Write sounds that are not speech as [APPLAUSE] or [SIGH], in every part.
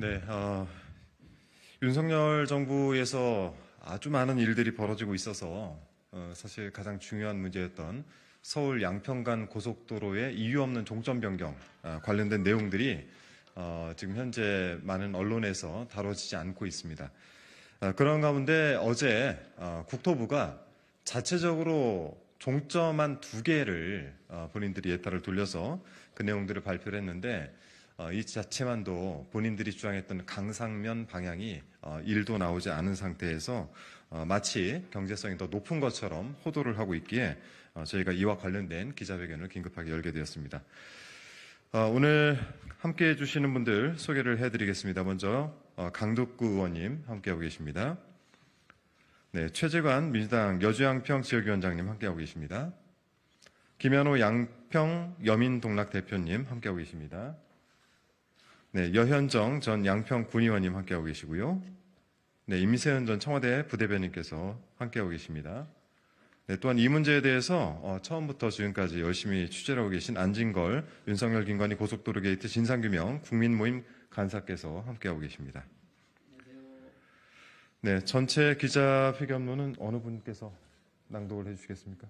네, 어, 윤석열 정부에서 아주 많은 일들이 벌어지고 있어서 어, 사실 가장 중요한 문제였던 서울 양평간 고속도로의 이유 없는 종점 변경 아, 관련된 내용들이 어, 지금 현재 많은 언론에서 다뤄지지 않고 있습니다. 아, 그런 가운데 어제 어, 국토부가 자체적으로 종점 한 두 개를 어, 본인들이 예타를 돌려서 그 내용들을 발표를 했는데 어, 이 자체만도 본인들이 주장했던 강상면 방향이 어, 1도 나오지 않은 상태에서 어, 마치 경제성이 더 높은 것처럼 호도를 하고 있기에 어, 저희가 이와 관련된 기자회견을 긴급하게 열게 되었습니다. 어, 오늘 함께 해주시는 분들 소개를 해드리겠습니다. 먼저 어, 강덕구 의원님 함께하고 계십니다. 네, 최재관 민주당 여주양평 지역위원장님 함께하고 계십니다. 김현호 양평 여민동락 대표님 함께하고 계십니다. 네, 여현정 전 양평 군의원님 함께하고 계시고요. 네, 임세현 전 청와대 부대변인께서 함께하고 계십니다. 네, 또한 이 문제에 대해서 어, 처음부터 지금까지 열심히 취재를 하고 계신 안진걸 윤석열 김관희 고속도로 게이트 진상규명 국민모임 간사께서 함께하고 계십니다. 네, 전체 기자회견문은 어느 분께서 낭독을 해주시겠습니까?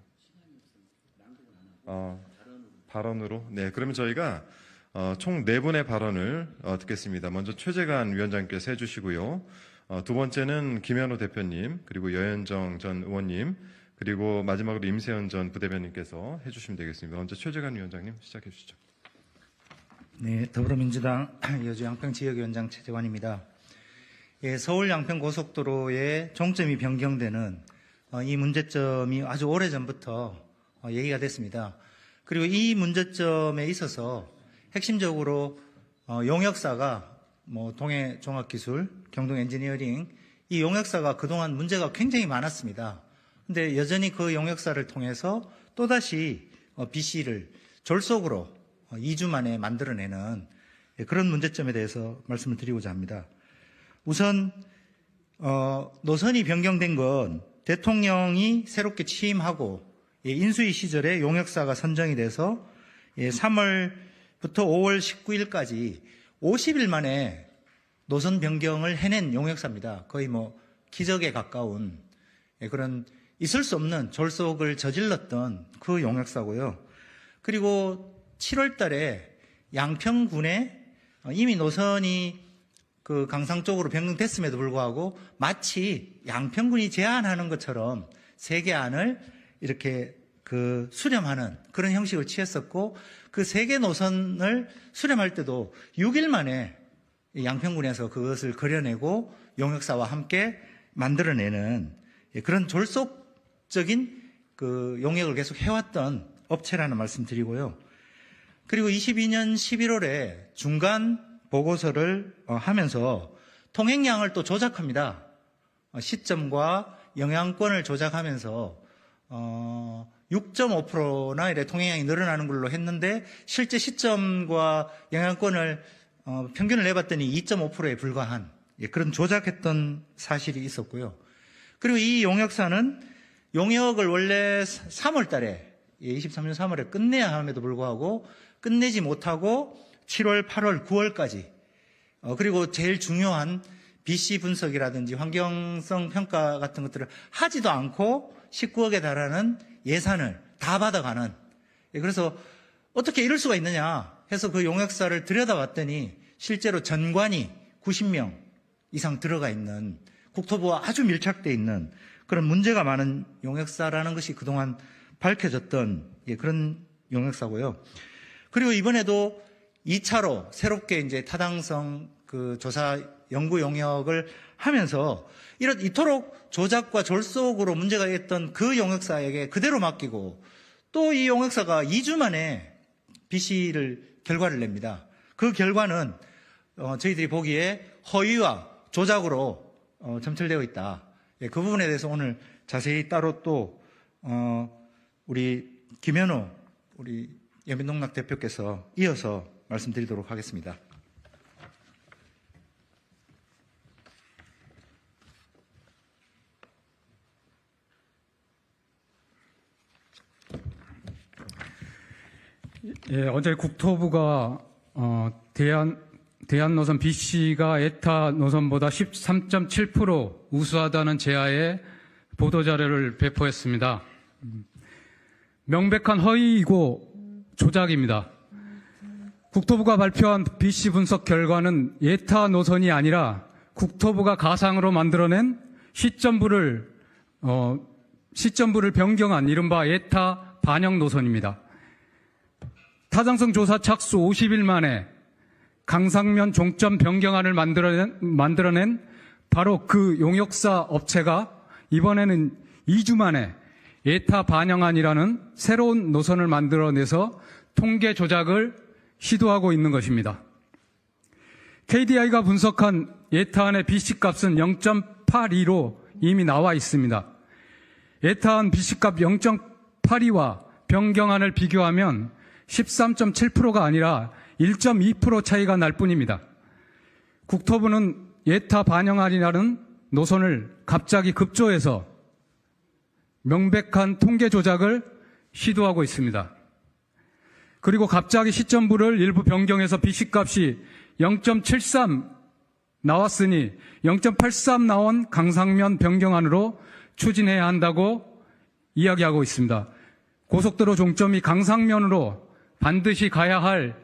어, 발언으로. 네, 그러면 저희가 어, 총 네 분의 발언을 어, 듣겠습니다. 먼저 최재관 위원장께서 해주시고요. 어, 두 번째는 김현우 대표님, 그리고 여현정 전 의원님, 그리고 마지막으로 임세현 전 부대변인께서 해주시면 되겠습니다. 먼저 최재관 위원장님 시작해 주시죠. 네, 더불어민주당 [CLEARS THROAT] 여주 양평 지역위원장 최재관입니다. 예, 서울 양평 고속도로의 종점이 변경되는 어, 이 문제점이 아주 오래 전부터 어, 얘기가 됐습니다. 그리고 이 문제점에 있어서 핵심적으로 어, 용역사가 뭐 동해 종합기술, 경동 엔지니어링 이 용역사가 그동안 문제가 굉장히 많았습니다. 근데 여전히 그 용역사를 통해서 또다시 어, BC를 졸속으로 어, 2주 만에 만들어내는 예, 그런 문제점에 대해서 말씀을 드리고자 합니다. 우선 어, 노선이 변경된 건 대통령이 새롭게 취임하고 예, 인수위 시절에 용역사가 선정이 돼서 예, 3월부터 5월 19일까지 50일 만에 노선 변경을 해낸 용역사입니다. 거의 뭐 기적에 가까운 예, 그런 있을 수 없는 졸속을 저질렀던 그 용역사고요. 그리고 7월 달에 양평군에 어, 이미 노선이 그 강상 쪽으로 변경됐음에도 불구하고 마치 양평군이 제안하는 것처럼 세계안을 이렇게 그 수렴하는 그런 형식을 취했었고 그 세계 노선을 수렴할 때도 6일 만에 이 양평군에서 그것을 그려내고 용역사와 함께 만들어내는 예, 그런 졸속적인 그 용역을 계속 해왔던 업체라는 말씀 드리고요. 그리고 22년 11월에 중간 보고서를 어, 하면서 통행량을 또 조작합니다. 어, 시점과 영향권을 조작하면서 어, 6.5%나 이래 통행량이 늘어나는 걸로 했는데 실제 시점과 영향권을 어, 평균을 내봤더니 2.5%에 불과한 예, 그런 조작했던 사실이 있었고요. 그리고 이 용역사는 용역을 원래 3월 달에 23년 3월에 끝내야 함에도 불구하고 끝내지 못하고 7월, 8월, 9월까지 어, 그리고 제일 중요한 BC 분석이라든지 환경성 평가 같은 것들을 하지도 않고 19억에 달하는 예산을 다 받아가는 예, 그래서 어떻게 이럴 수가 있느냐 해서 그 용역사를 들여다봤더니 실제로 전관이 90명 이상 들어가 있는 국토부와 아주 밀착돼 있는 그런 문제가 많은 용역사라는 것이 그동안 밝혀졌던 예, 그런 용역사고요. 그리고 이번에도 2차로 새롭게 이제 타당성 그 조사 연구 용역을 하면서 이런 이토록 조작과 졸속으로 문제가 있던 그 용역사에게 그대로 맡기고 또 이 용역사가 2주 만에 BC를 결과를 냅니다. 그 결과는 어, 저희들이 보기에 허위와 조작으로 어, 점철되어 있다. 예, 그 부분에 대해서 오늘 자세히 따로 또 어, 우리 김현우 우리 여민농락 대표께서 이어서 말씀드리도록 하겠습니다. 예, 어제 국토부가 어, 대안 대한 노선 BC가 에타 노선보다 13.7% 우수하다는 제하에 보도 자료를 배포했습니다. 음, 명백한 허위이고 조작입니다. 국토부가 발표한 BC 분석 결과는 에타 노선이 아니라 국토부가 가상으로 만들어낸 시점부를 어, 시점부를 변경한 이른바 에타 반영 노선입니다. 타당성 조사 착수 50일 만에 강상면 종점 변경안을 만들어낸, 만들어낸 바로 그 용역사 업체가 이번에는 2주 만에 에타 반영안이라는 새로운 노선을 만들어내서 통계 조작을 시도하고 있는 것입니다. KDI가 분석한 에타안의 BC값은 0.82로 이미 나와 있습니다. 에타안 BC값 0.82와 변경안을 비교하면 13.7%가 아니라 1.2% 차이가 날 뿐입니다. 국토부는 예타 반영안이라는 노선을 갑자기 급조해서 명백한 통계 조작을 시도하고 있습니다. 그리고 갑자기 시점부를 일부 변경해서 BC값이 0.73 나왔으니 0.83 나온 강상면 변경안으로 추진해야 한다고 이야기하고 있습니다. 고속도로 종점이 강상면으로 반드시 가야 할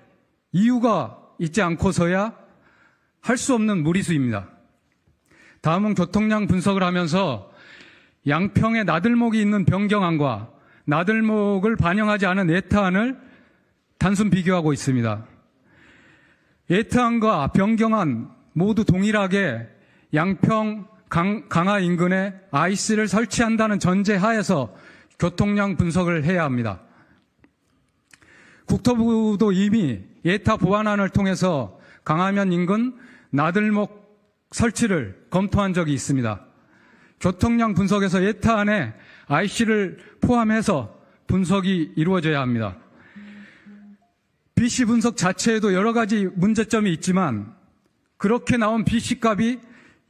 이유가 있지 않고서야 할 수 없는 무리수입니다. 다음은 교통량 분석을 하면서 양평에 나들목이 있는 변경안과 나들목을 반영하지 않은 에타안을 단순 비교하고 있습니다. 에타안과 변경안 모두 동일하게 양평 강, 강화 인근에 IC를 설치한다는 전제 하에서 교통량 분석을 해야 합니다. 국토부도 이미 예타 보완안을 통해서 강화면 인근 나들목 설치를 검토한 적이 있습니다. 교통량 분석에서 예타 안에 IC를 포함해서 분석이 이루어져야 합니다. BC 분석 자체에도 여러 가지 문제점이 있지만 그렇게 나온 BC 값이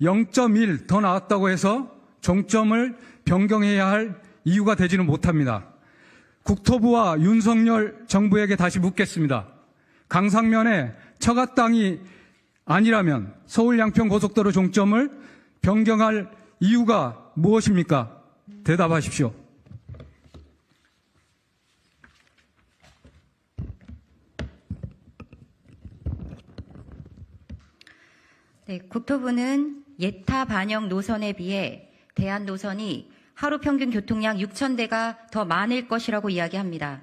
0.1 더 나왔다고 해서 종점을 변경해야 할 이유가 되지는 못합니다. 국토부와 윤석열 정부에게 다시 묻겠습니다. 강상면에 처가 땅이 아니라면 서울 양평 고속도로 종점을 변경할 이유가 무엇입니까? 대답하십시오. 네, 국토부는 예타 반영 노선에 비해 대한 노선이 하루 평균 교통량 6,000대가 더 많을 것이라고 이야기합니다.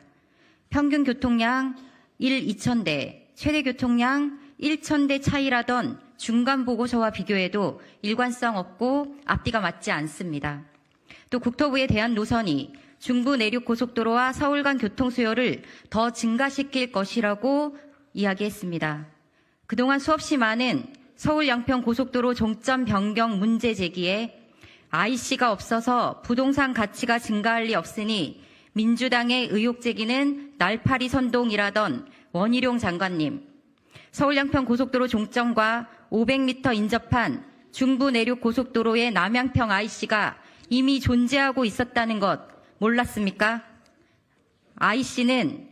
평균 교통량 1, 2,000대, 최대 교통량 1,000대 차이라던 중간 보고서와 비교해도 일관성 없고 앞뒤가 맞지 않습니다. 또 국토부에 대한 노선이 중부 내륙 고속도로와 서울 간 교통 수요를 더 증가시킬 것이라고 이야기했습니다. 그동안 수없이 많은 서울 양평 고속도로 종점 변경 문제 제기에 IC가 없어서 부동산 가치가 증가할 리 없으니 민주당의 의혹 제기는 날파리 선동이라던 원희룡 장관님, 서울 양평 고속도로 종점과 500m 인접한 중부 내륙 고속도로의 남양평 IC가 이미 존재하고 있었다는 것 몰랐습니까? IC는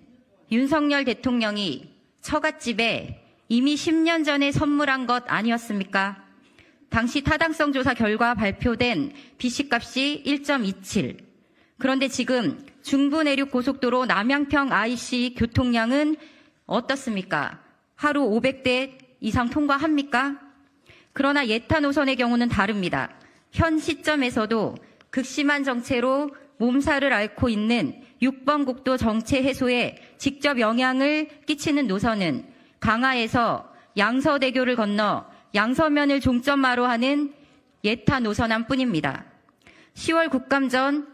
윤석열 대통령이 처갓집에 이미 10년 전에 선물한 것 아니었습니까? 당시 타당성 조사 결과 발표된 BC값이 1.27. 그런데 지금 중부 내륙 고속도로 남양평 IC 교통량은 어떻습니까? 하루 500대 이상 통과합니까? 그러나 예타 노선의 경우는 다릅니다. 현 시점에서도 극심한 정체로 몸살을 앓고 있는 6번 국도 정체 해소에 직접 영향을 끼치는 노선은 강화에서 양서대교를 건너 양서면을 종점마로 하는 예타 노선함 뿐입니다. 10월 국감 전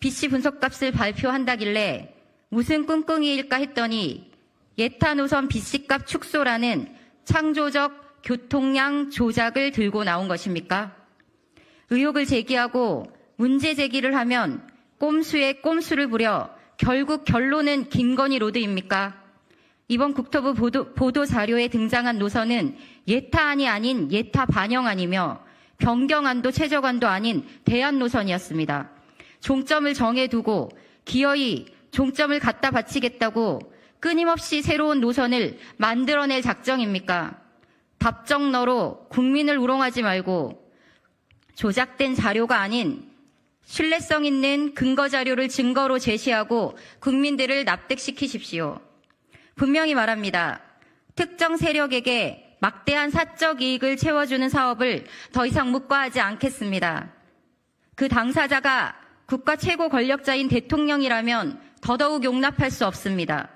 BC 분석값을 발표한다길래 무슨 꿍꿍이일까 했더니 예타 노선 BC값 축소라는 창조적 교통량 조작을 들고 나온 것입니까? 의혹을 제기하고 문제 제기를 하면 꼼수에 꼼수를 부려 결국 결론은 김건희 로드입니까? 이번 국토부 보도, 보도 자료에 등장한 노선은 예타안이 아닌 예타 반영안이며 변경안도 최저안도 아닌 대안 노선이었습니다. 종점을 정해두고 기어이 종점을 갖다 바치겠다고 끊임없이 새로운 노선을 만들어낼 작정입니까? 답정너로 국민을 우롱하지 말고 조작된 자료가 아닌 신뢰성 있는 근거 자료를 증거로 제시하고 국민들을 납득시키십시오. 분명히 말합니다. 특정 세력에게 막대한 사적 이익을 채워주는 사업을 더 이상 묵과하지 않겠습니다. 그 당사자가 국가 최고 권력자인 대통령이라면 더더욱 용납할 수 없습니다.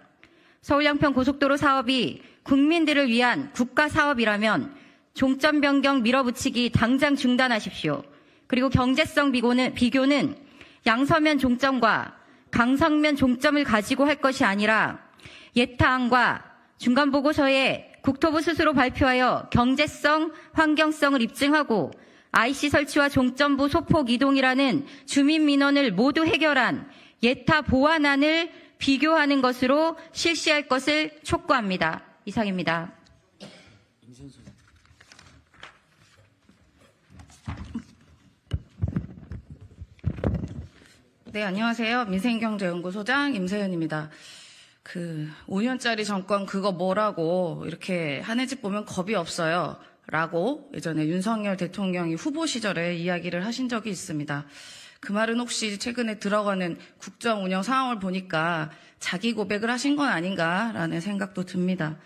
서울 양평 고속도로 사업이 국민들을 위한 국가 사업이라면 종점 변경 밀어붙이기 당장 중단하십시오. 그리고 경제성 비교는, 비교는 양서면 종점과 강성면 종점을 가지고 할 것이 아니라 예타안과 중간 보고서에 국토부 스스로 발표하여 경제성, 환경성을 입증하고 IC 설치와 종점부 소폭 이동이라는 주민 민원을 모두 해결한 예타 보완안을 비교하는 것으로 실시할 것을 촉구합니다. 이상입니다. 네, 안녕하세요. 민생경제연구소장 임세현입니다. 그 5년짜리 정권 그거 뭐라고 이렇게 하는 집 보면 겁이 없어요. 라고 예전에 윤석열 대통령이 후보 시절에 이야기를 하신 적이 있습니다. 그 말은 혹시 최근에 들어가는 국정 운영 상황을 보니까 자기 고백을 하신 건 아닌가라는 생각도 듭니다.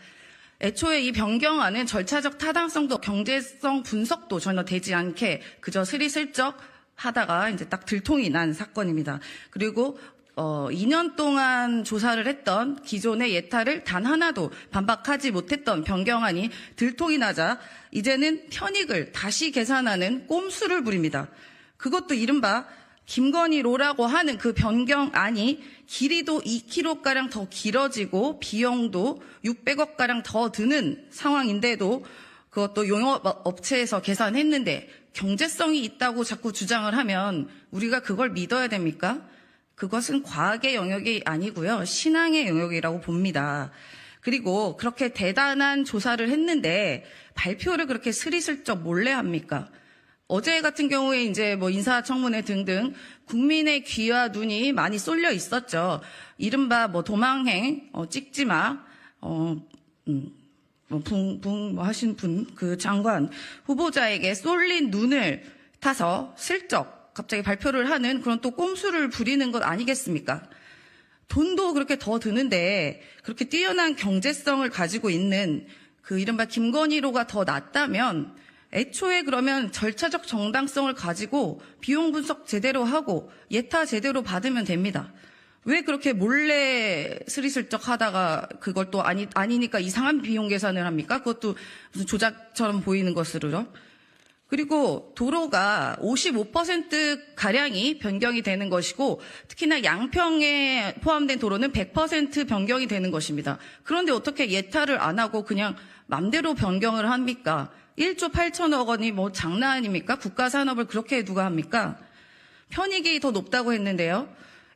애초에 이 변경안은 절차적 타당성도 경제성 분석도 전혀 되지 않게 그저 스리슬쩍 하다가 이제 딱 들통이 난 사건입니다. 그리고 어, 2년 동안 조사를 했던 기존의 예타를 단 하나도 반박하지 못했던 변경안이 들통이 나자 이제는 편익을 다시 계산하는 꼼수를 부립니다. 그것도 이른바 김건희로라고 하는 그 변경안이 길이도 2km가량 더 길어지고 비용도 600억가량 더 드는 상황인데도 그것도 용역업체에서 계산했는데 경제성이 있다고 자꾸 주장을 하면 우리가 그걸 믿어야 됩니까? 그것은 과학의 영역이 아니고요. 신앙의 영역이라고 봅니다. 그리고 그렇게 대단한 조사를 했는데 발표를 그렇게 스리슬쩍 몰래 합니까? 어제 같은 경우에 이제 뭐 인사청문회 등등 국민의 귀와 눈이 많이 쏠려 있었죠. 이른바 뭐 도망행, 어, 찍지 마, 어, 음, 뭐 붕, 붕, 뭐 하신 분, 그 장관 후보자에게 쏠린 눈을 타서 슬쩍 갑자기 발표를 하는 그런 또 꼼수를 부리는 것 아니겠습니까? 돈도 그렇게 더 드는데 그렇게 뛰어난 경제성을 가지고 있는 그 이른바 김건희로가 더 낫다면 애초에 그러면 절차적 정당성을 가지고 비용 분석 제대로 하고 예타 제대로 받으면 됩니다. 왜 그렇게 몰래 스리슬쩍 하다가 그걸 또 아니, 아니니까 이상한 비용 계산을 합니까? 그것도 무슨 조작처럼 보이는 것으로요. 그리고 도로가 55% 가량이 변경이 되는 것이고 특히나 양평에 포함된 도로는 100% 변경이 되는 것입니다. 그런데 어떻게 예타를 안 하고 그냥 맘대로 변경을 합니까? 1조 8천억 원이 뭐 장난 아닙니까? 국가 산업을 그렇게 누가 합니까? 편익이 더 높다고 했는데요.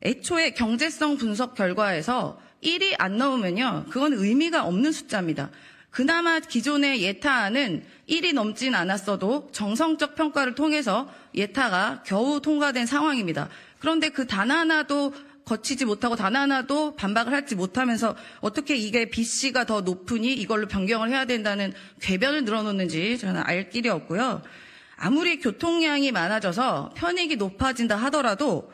애초에 경제성 분석 결과에서 1이 안 나오면요. 그건 의미가 없는 숫자입니다. 그나마 기존의 예타는 1이 넘진 않았어도 정성적 평가를 통해서 예타가 겨우 통과된 상황입니다. 그런데 그 단 하나도 거치지 못하고 단 하나도 반박을 하지 못하면서 어떻게 이게 B씨가 더 높으니 이걸로 변경을 해야 된다는 궤변을 늘어놓는지 저는 알 길이 없고요. 아무리 교통량이 많아져서 편익이 높아진다 하더라도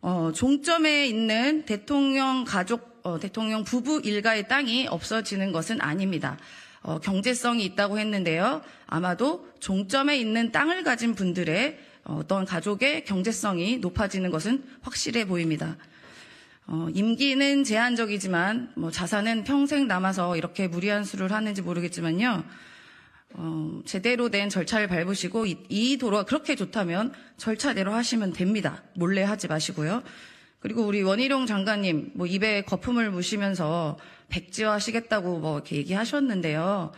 어, 종점에 있는 대통령 가족, 어, 대통령 부부 일가의 땅이 없어지는 것은 아닙니다. 어, 경제성이 있다고 했는데요. 아마도 종점에 있는 땅을 가진 분들의 어, 어떤 가족의 경제성이 높아지는 것은 확실해 보입니다. 어, 임기는 제한적이지만 뭐 자산은 평생 남아서 이렇게 무리한 수를 하는지 모르겠지만요. 어, 제대로 된 절차를 밟으시고 이, 이 도로가 그렇게 좋다면 절차대로 하시면 됩니다. 몰래 하지 마시고요. 그리고 우리 원희룡 장관님 뭐 입에 거품을 무시면서 백지화 하시겠다고 뭐 이렇게 얘기하셨는데요.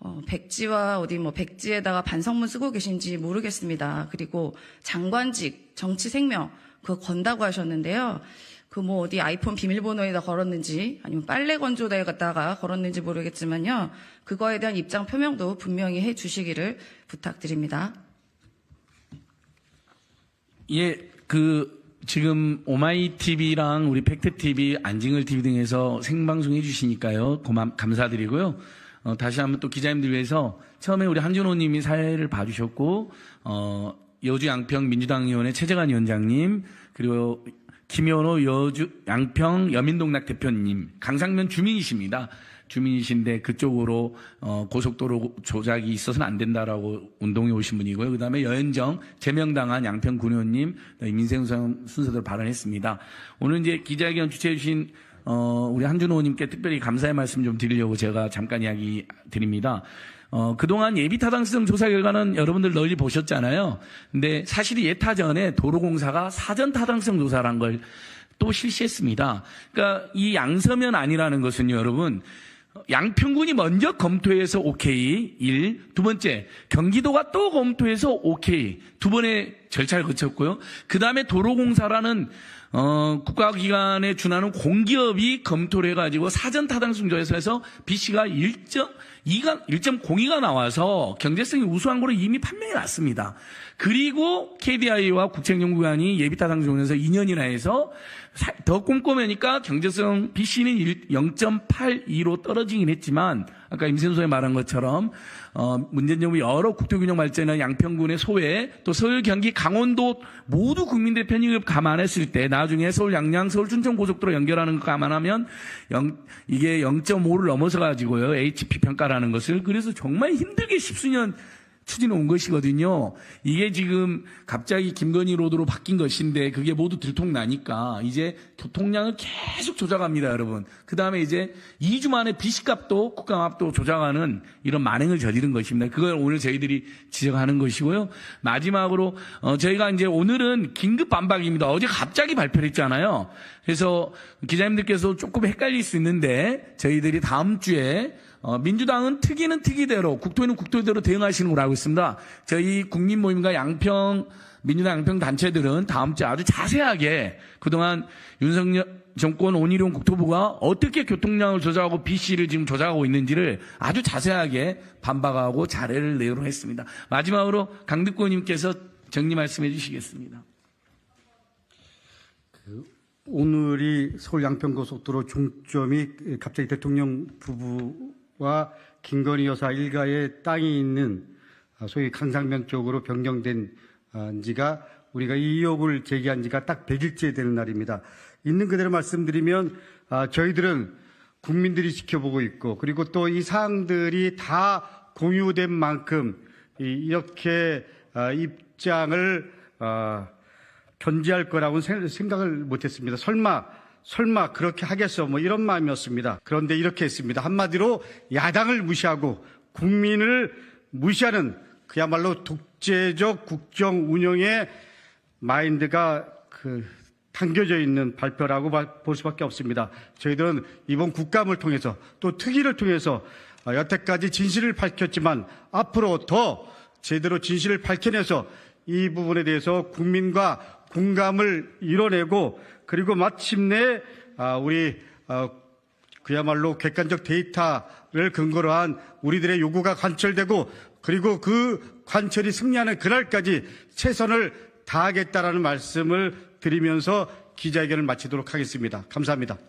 어, 백지와 어디 뭐 백지에다가 반성문 쓰고 계신지 모르겠습니다. 그리고 장관직, 정치 생명 그거 건다고 하셨는데요. 그 뭐 어디 아이폰 비밀번호에다 걸었는지 아니면 빨래 건조대에 갖다가 걸었는지 모르겠지만요. 그거에 대한 입장 표명도 분명히 해 주시기를 부탁드립니다. 예, 그 지금 오마이 TV랑 우리 팩트 TV, 안징을 TV 등에서 생방송 해주시니까요. 고마 감사드리고요. 어, 다시 한번 또 기자님들 위해서 처음에 우리 한준호님이 사회를 봐주셨고 어, 여주 양평 민주당 의원의 최재관 위원장님 그리고 김현호 여주 양평 여민동락 대표님 강상면 주민이십니다. 주민이신데 그쪽으로 어, 고속도로 조작이 있어서는 안 된다라고 운동에 오신 분이고요. 그다음에 여현정 제명당한 양평 군의원님 민생선 순서대로 발언했습니다. 오늘 이제 기자회견 주최해 주신 어, 우리 한준호 의원님께 특별히 감사의 말씀 좀 드리려고 제가 잠깐 이야기 드립니다. 어, 그동안 예비 타당성 조사 결과는 여러분들 널리 보셨잖아요. 근데 사실 예타전에 도로공사가 사전 타당성 조사란 걸 또 실시했습니다. 그러니까 이 양서면 아니라는 것은요, 여러분. 양평군이 먼저 검토해서 오케이. 일. 두 번째, 경기도가 또 검토해서 오케이. 두 번의 절차를 거쳤고요. 그 다음에 도로공사라는 어, 국가기관에 준하는 공기업이 검토를 해가지고 사전 타당성 조사에서 B씨가 1.2가, 1.02가 나와서 경제성이 우수한 거로 이미 판명이 났습니다. 그리고 KDI와 국책연구관이 예비 타당성 조사에서 2년이나 해서 사- 더 꼼꼼하니까 경제성 B씨는 0.82로 떨어지긴 했지만 아까 임선소에 말한 것처럼 어, 문재인 정부 여러 국토균형 발전이나 양평군의 소외 또 서울 경기 강원도 모두 국민들 편익을 감안했을 때 나중에 서울 양양 서울 춘천 고속도로 연결하는 거 감안하면 영- 이게 0.5를 넘어서 가지고요. HP 평가라는 것을. 그래서 정말 힘들게 십수년 추진해 온 것이거든요. 이게 지금 갑자기 김건희 로드로 바뀐 것인데 그게 모두 들통나니까 이제 교통량을 계속 조작합니다, 여러분. 그 다음에 이제 2주 만에 비식값도 국가값도 조작하는 이런 만행을 저지른 것입니다. 그걸 오늘 저희들이 지적하는 것이고요. 마지막으로 어, 저희가 이제 오늘은 긴급 반박입니다. 어제 갑자기 발표를 했잖아요. 그래서 기자님들께서 조금 헷갈릴 수 있는데 저희들이 다음 주에 어, 민주당은 특위는 특위대로, 국토위는 국토위대로 대응하시는 걸로 알고 있습니다. 저희 국민 모임과 양평, 민주당 양평 단체들은 다음 주에 아주 자세하게 그동안 윤석열 정권 온일용 국토부가 어떻게 교통량을 조작하고 BC를 지금 조작하고 있는지를 아주 자세하게 반박하고 자료를 내도록 했습니다. 마지막으로 강득구 의원님께서 정리 말씀해 주시겠습니다. 오늘이 서울 양평고속도로 종점이 갑자기 대통령 부부 와 김건희 여사 일가의 땅이 있는 소위 강상면 쪽으로 변경된 아, 지가 우리가 이 의혹을 제기한 지가 딱 100일째 되는 날입니다. 있는 그대로 말씀드리면 아, 저희들은 국민들이 지켜보고 있고 그리고 또 이 사항들이 다 공유된 만큼 이- 이렇게 아, 입장을 아, 견지할 거라고는 생- 생각을 못했습니다. 설마 설마 그렇게 하겠어 뭐 이런 마음이었습니다. 그런데 이렇게 했습니다. 한마디로 야당을 무시하고 국민을 무시하는 그야말로 독재적 국정 운영의 마인드가 그 담겨져 있는 발표라고 봐- 볼 수밖에 없습니다. 저희들은 이번 국감을 통해서 또 특위를 통해서 어, 여태까지 진실을 밝혔지만 앞으로 더 제대로 진실을 밝혀내서 이 부분에 대해서 국민과 공감을 이뤄내고 그리고 마침내 아, 우리 어, 그야말로 객관적 데이터를 근거로 한 우리들의 요구가 관철되고 그리고 그 관철이 승리하는 그날까지 최선을 다하겠다라는 말씀을 드리면서 기자회견을 마치도록 하겠습니다. 감사합니다. 예.